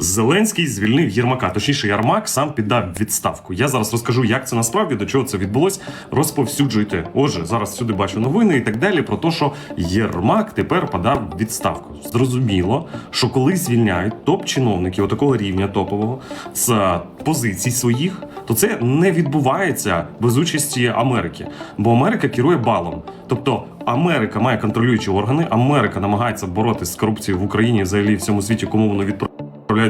Зеленський звільнив Єрмака. Точніше, Єрмак сам піддав відставку. Я зараз розкажу, як це насправді до чого це відбулось. Розповсюджуйте. Отже, зараз сюди бачу новини і так далі про те, що Єрмак тепер подав відставку. Зрозуміло, що коли звільняють топ-чиновників отакого рівня топового з позицій своїх, то це не відбувається без участі Америки, бо Америка керує балом. Тобто Америка має контролюючі органи, Америка намагається боротися з корупцією в Україні, взагалі в всьому світі, кому воно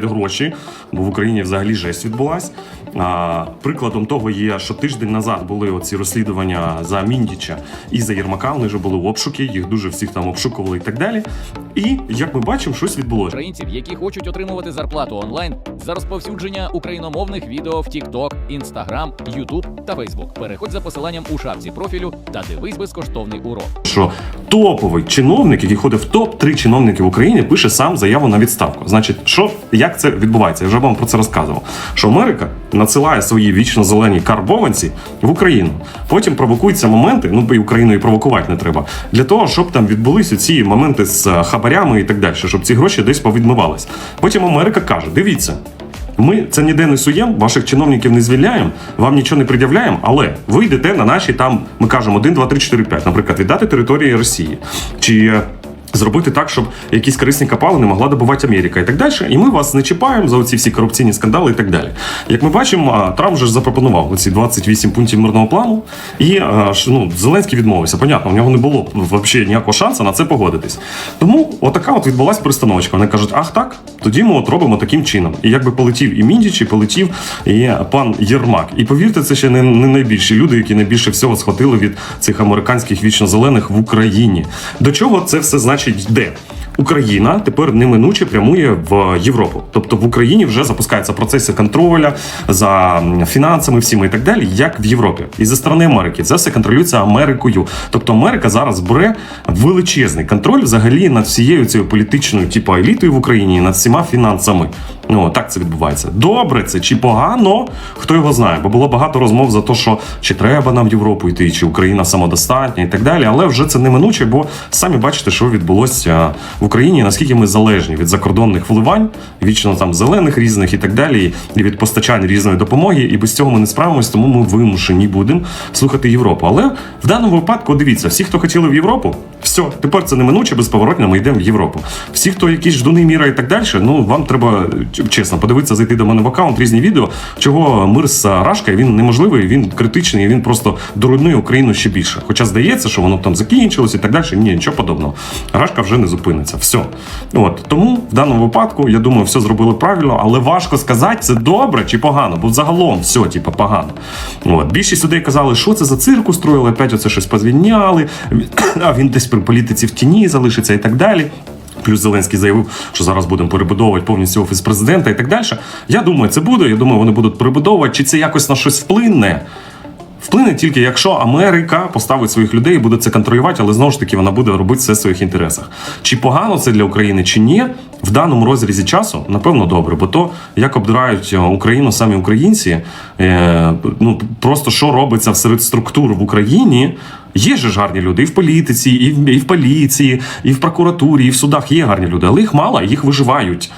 відправляють гроші, бо в Україні взагалі жесть відбулась. А, прикладом того є, що тиждень назад були оці розслідування за Міндіча і за Єрмака. Вони вже були в обшуки, їх дуже всіх там обшукували і так далі. І як ми бачимо, щось відбулося. Українців, які хочуть отримувати зарплату онлайн за розповсюдження україномовних відео в TikTok, Instagram, YouTube та Facebook. Переходь за посиланням у шапці профілю та дивись безкоштовний урок. що топовий чиновник, який ходить в топ 3 чиновники в Україні, пише сам заяву на відставку. Значить, що як це відбувається? Я вже вам про це розказував. Що Америка надсилає свої вічно зелені карбованці в Україну. Потім провокуються моменти, ну бо і Україну і провокувати не треба, для того, щоб там відбулися ці моменти з е, хабарями і так далі, щоб ці гроші десь повідмивались. Потім Америка каже: дивіться. Ми це ніде не суємо, ваших чиновників не звільняємо, вам нічого не пред'являємо, але ви йдете на наші там, ми кажемо 1, 2, 3, 4, 5, наприклад, віддати території Росії. Чи е, Зробити так, щоб якісь корисні копали не могла добувати Америка і так далі. І ми вас не чіпаємо за оці всі корупційні скандали і так далі. Як ми бачимо, Трамп вже запропонував оці 28 пунктів мирного плану, і ну, Зеленський відмовився. Понятно, у нього не було взагалі ніякого шансу на це погодитись. Тому отака от відбулася перестановочка. Вони кажуть, ах так, тоді ми от робимо таким чином. І якби полетів і Міндіч, і полетів і пан Єрмак. І повірте, це ще не, не найбільші люди, які найбільше всього схватили від цих американських вічно-зелених в Україні. До чого це все значить йде? Україна тепер неминуче прямує в Європу. Тобто в Україні вже запускаються процеси контроля за фінансами, всіми і так далі, як в Європі. І зі сторони Америки це все контролюється Америкою. Тобто Америка зараз бере величезний контроль взагалі над всією цією політичною, типу елітою в Україні, над всіма фінансами. Ну так це відбувається. Добре, це чи погано? Хто його знає? Бо було багато розмов за те, що чи треба нам в Європу йти, чи Україна самодостатня і так далі. Але вже це неминуче, бо самі бачите, що відбулося в Україні, наскільки ми залежні від закордонних вливань, вічно там зелених різних і так далі, і від постачань різної допомоги. І без цього ми не справимось, тому ми вимушені будемо слухати Європу. Але в даному випадку дивіться, всі, хто хотіли в Європу, все, тепер це неминуче, безповоротно ми йдемо в Європу. Всі, хто якісь ждуни міра і так далі, ну вам треба чесно подивитися, зайти до мене в аккаунт, різні відео, чого мир з Рашкою, він неможливий, він критичний, він просто доруйнує Україну ще більше. Хоча здається, що воно там закінчилось і так далі. Ні, нічого подобного. Рашка вже не зупиниться. Все. От тому в даному випадку я думаю, все зробили правильно, але важко сказати, це добре чи погано, бо загалом все, типу, погано. От більшість людей казали, що це за цирк устроїли, опять оце щось позвільняли, а він десь при політиці в тіні залишиться і так далі. Плюс Зеленський заявив, що зараз будемо перебудовувати повністю офіс президента і так далі. Я думаю, це буде. Я думаю, вони будуть перебудовувати. Чи це якось на щось вплине? Вплине тільки якщо Америка поставить своїх людей і буде це контролювати, але знову ж таки вона буде робити все в своїх інтересах. Чи погано це для України, чи ні, в даному розрізі часу, напевно, добре, бо то як обдирають е, Україну самі українці, е, ну просто що робиться серед структур в Україні. Є ж гарні люди і в політиці, і в, і в поліції, і в прокуратурі, і в судах є гарні люди, але їх мало, їх виживають.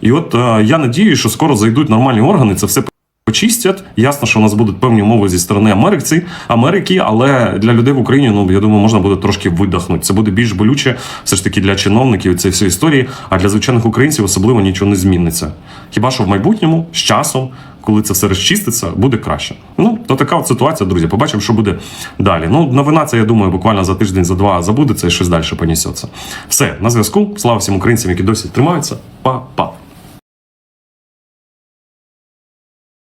І от е, я надію, що скоро зайдуть нормальні органи, це все почистять. Ясно, що у нас будуть певні умови зі сторони Америки, Америки, але для людей в Україні, ну я думаю, можна буде трошки видихнути. Це буде більш болюче, все ж таки для чиновників цієї всієї історії, а для звичайних українців особливо нічого не зміниться. Хіба що в майбутньому з часом. Коли це все розчиститься, буде краще. Ну, то така от ситуація, друзі. Побачимо, що буде далі. Ну, новина, це я думаю, буквально за тиждень, за два забудеться і щось далі понесеться. Все, на зв'язку. Слава всім українцям, які досі тримаються. Па-па.